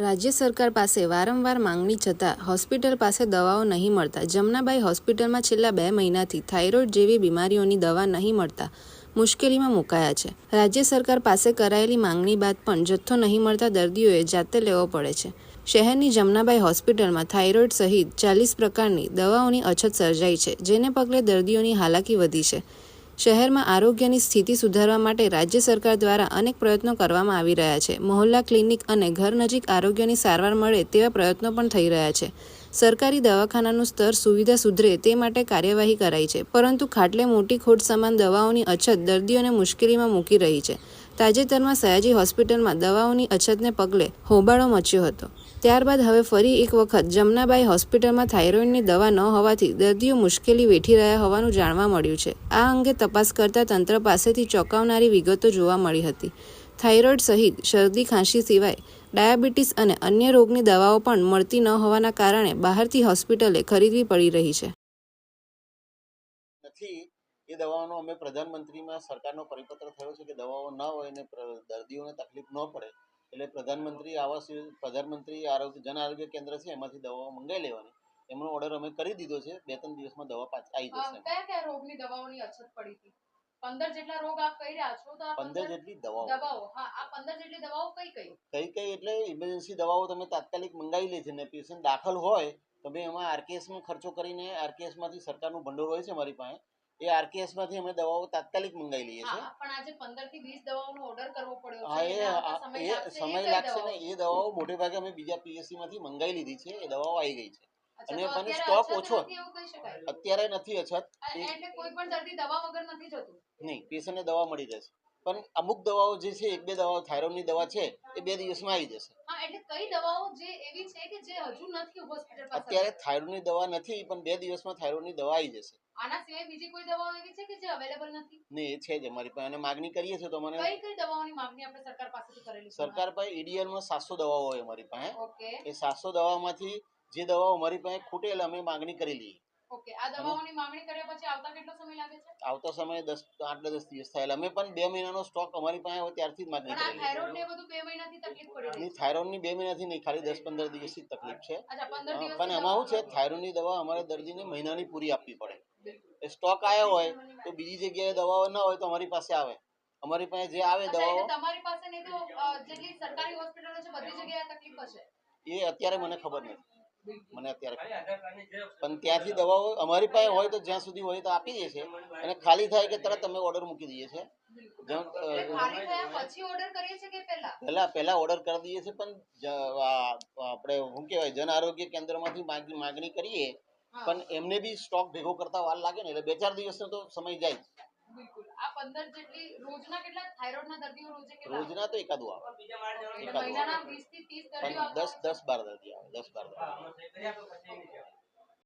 રાજ્ય સરકાર પાસે વારંવાર માંગણી છતાં હોસ્પિટલ પાસે દવાઓ નહીં મળતા. જમનાબાઈ હોસ્પિટલમાં છેલ્લા બે મહિનાથી થાઇરોઇડ જેવી બીમારીઓની દવા નહીં મળતા મુશ્કેલીમાં મુકાયા છે. રાજ્ય સરકાર પાસે કરાયેલી માંગણી બાદ પણ જથ્થો નહીં મળતા દર્દીઓએ જાતે લેવો પડે છે. શહેરની જમનાબાઈ હોસ્પિટલમાં થાઇરોઇડ સહિત ચાલીસ પ્રકારની દવાઓની અછત સર્જાઈ છે, જેને પગલે દર્દીઓની હાલાકી વધી છે. શહેરમાં આરોગ્યની સ્થિતિ સુધારવા માટે રાજ્ય સરકાર દ્વારા અનેક પ્રયત્નો કરવામાં આવી રહ્યા છે. મોહલ્લા ક્લિનિક અને ઘર નજીક આરોગ્યની સારવાર મળે તેવા પ્રયત્નો પણ થઈ રહ્યા છે. સરકારી દવાખાનાનું સ્તર સુવિધા સુધરે તે માટે કાર્યવાહી કરાઈ છે, પરંતુ ખાટલે મોટી ખોટ સમાન દવાઓની અછત દર્દીઓને મુશ્કેલીમાં મૂકી રહી છે. તાજેતરમાં સયાજી હોસ્પિટલમાં દવાઓની અછતને પગલે હોબાળો મચ્યો હતો. ત્યારબાદ હવે ફરી એક વખત જમનાબાઈ હોસ્પિટલમાં થાઇરોઇડની દવા ન હોવાથી દર્દીઓ મુશ્કેલી વેઠી રહ્યા હોવાનું જાણવા મળ્યું છે. આ અંગે તપાસ કરતા તંત્ર પાસેથી ચોંકાવનારી વિગતો જોવા મળી હતી. થાઇરોઇડ સહિત શરદી, ખાંસી સિવાય ડાયાબિટીસ અને અન્ય રોગની દવાઓ પણ મળતી ન હોવાના કારણે બહારથી હોસ્પિટલે ખરીદવી પડી રહી છે. નથી. એ દવાઓનો અમે પ્રધાનમંત્રીમાં સરકારનો પરિપત્ર થયો છે કે દવાઓ ન હોય અને દર્દીઓને તકલીફ ન પડે એટલે પ્રધાનમંત્રી આવાસ પ્રધાનમંત્રી આરોગ્ય જન આરોગ્ય કેન્દ્ર છે એમાંથી દવાઓ મંગાવી લેવાની. એમનો ઓર્ડર અમે કરી દીધો છે બે ત્રણ દિવસમાં દવા પાછી આવી જશે. કયા કયા રોગની દવાઓની અછત પડી હતી? પંદર જેટલા રોગ આપ કહી રહ્યા છો તો આ પંદર પંદર જેટલી દવાઓ. દવાઓ હા આ પંદર જેટલી દવાઓ કઈ કઈ? કઈ કઈ એટલે ઇમરજન્સી દવાઓ તમે તાત્કાલિક મંગાવી લે છે ને પેશન્ટ દાખલ હોય તમે એમાં આરકેએસમાં ખર્ચો કરીને આરકેએસમાંથી સરકારનું ભંડોળ હોય છે અમારી પાસે. એ આરકેએસમાંથી અમે દવાઓ તાત્કાલિક મંગાવી લઈએ છીએ. પણ આજે પંદરથી 20 દવાઓનો ઓર્ડર કરવો પડ્યો છે એ સમય લાગશે ને એ દવાઓ મોટે ભાગે અમે બીજા પીએસસી માંથી મંગાવી લીધી છે એ દવાઓ આવી ગઈ છે. અને પણ સ્ટોક ઓછો. અત્યારે નથી અછત. એટલે કોઈ પણ દર્દી દવા વગર નથી જતું? નહીં પેશન્ટને દવા મળી જશે પણ અમુક દવાઓ જે છે એક બે દવાઓ થાઇરોઇડની દવા છે એ બે દિવસમાં આવી જશે. કઈ દવાઓ જે એવી છે કે જે હજુ નથી હોસ્પિટલ પાસે? અત્યારે થાઇરોઇડની દવા નથી પણ બે દિવસમાં થાઇરોઇડની દવા આવી જશે. આના સિવાય બીજી કોઈ દવાઓ એવી છે કે જે અવેલેબલ નથી? ને એ છે જ અમારી પાસે. અને માગણી કરીએ છીએ તો મને કઈ કઈ દવાઓની માગણી આપણે સરકાર પાસેથી કરેલી છે? સરકાર પાસે ઈડીએલમાં સાતસો દવાઓ હોય અમારી પાસે. ઓકે. એ 700 દવામાંથી જે દવાઓ અમારી પાસે ખૂટેલ અમે માગણી કરી લઈએ. ઓકે આ દવાઓની માંગણી કર્યા પછી આવતા કેટલો સમય લાગે છે? આવતો સમય દિવસ થયેલા અમે પણ બે મહિનાનો સ્ટોક અમારી પાસે હોય ત્યારથી જ માગણી કરેલી થાઇરોઇડ ને બધું મહિનાથી તકલીફ પડી રહી ની છે. થાઇરોઇડની બે મહિનાથી નહીં ખાલી દસ પંદર દિવસથી તકલીફ છે. પણ એમાં શું છે થાઇરોઇડની દવા અમારે દર્દીને મહિનાની પૂરી આપવી પડે. એ સ્ટોક આવ્યો હોય તો બીજી જગ્યાએ દવાઓ ના હોય તો અમારી પાસે આવે. અમારી પાસે જે આવે દવાઓ તમારી પાસે નહીં તો જેટલી સરકારી હોસ્પિટલો છે બધી જગ્યાએ તકલીફ હશે? એ અત્યારે મને ખબર નથી. મને અત્યારે પણ ત્યાંથી દવાઓ અમારી પાસે હોય તો જ્યાં સુધી હોય તો આપી દે છે. અને ખાલી થાય કે તરત અમે ઓર્ડર મૂકી દઈએ છીએ. પેલા પહેલા? ઓર્ડર કરી દઈએ છીએ પણ આપણે શું કહેવાય જન આરોગ્ય કેન્દ્રમાંથી માગ- માગણી કરીએ. પણ એમને બી સ્ટોક ભેગો કરતા વાર લાગે ને એટલે બે ચાર દિવસનો તો સમય જાય જ. આ પંદર જેટલી રોજના કેટલા થાઇરોઇડના દર્દીઓ રોજે કેટલા રોજના તો એકાદું આવે. મહિનાના 20 થી 30 દર્દીઓ દસ દસ બાર દર્દી આવે દસ બાર દર્દી. આવે.